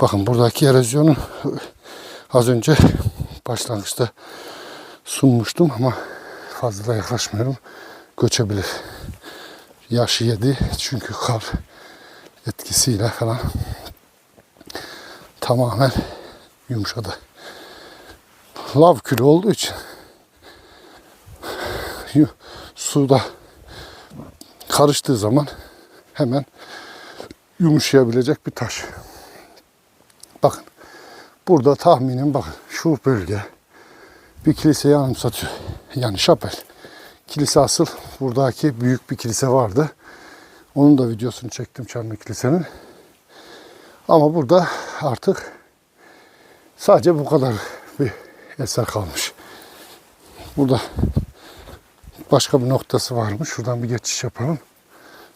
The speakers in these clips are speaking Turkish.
Bakın buradaki erozyonu az önce başlangıçta sunmuştum ama fazla yaklaşmıyorum. Göçebilir. Yaşı yedi çünkü kar etkisiyle falan tamamen yumuşadı. Lav külü olduğu için suda karıştığı zaman hemen yumuşayabilecek bir taş. Bakın burada tahminim bakın şu bölge bir kiliseyi anımsatıyor. Yani şapel. Kilise asıl buradaki büyük bir kilise vardı. Onun da videosunu çektim Çarmıh Kilise'nin. Ama burada artık sadece bu kadar bir eser kalmış. Burada başka bir noktası varmış. Şuradan bir geçiş yapalım.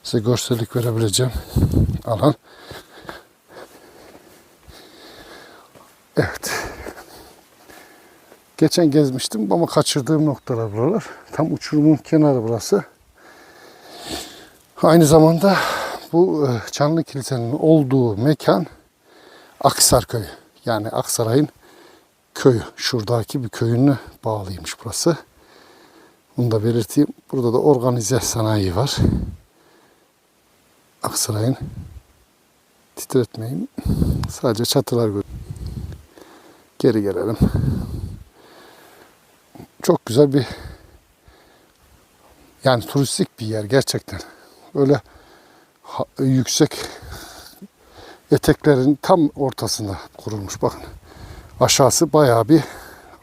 Size görsellik verebileceğim alan. Evet. Geçen gezmiştim ama kaçırdığım noktalar buralar. Tam uçurumun kenarı burası. Aynı zamanda bu e, Çanlı Kilise'nin olduğu mekan Aksar Köyü. Yani Aksaray'ın köyü. Şuradaki bir köyüne bağlıymış burası. Bunu da belirteyim. Burada da organize sanayi var. Aksaray'ın titretmeyin. Sadece çatılar gör. Geri gelelim. Çok güzel bir yani turistik bir yer gerçekten. Öyle yüksek eteklerin tam ortasında kurulmuş bakın. Aşağısı bayağı bir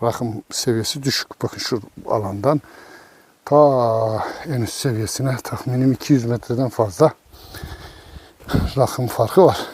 rakım seviyesi düşük. Bakın şu alandan ta en üst seviyesine tahminim 200 metreden fazla rakım farkı var.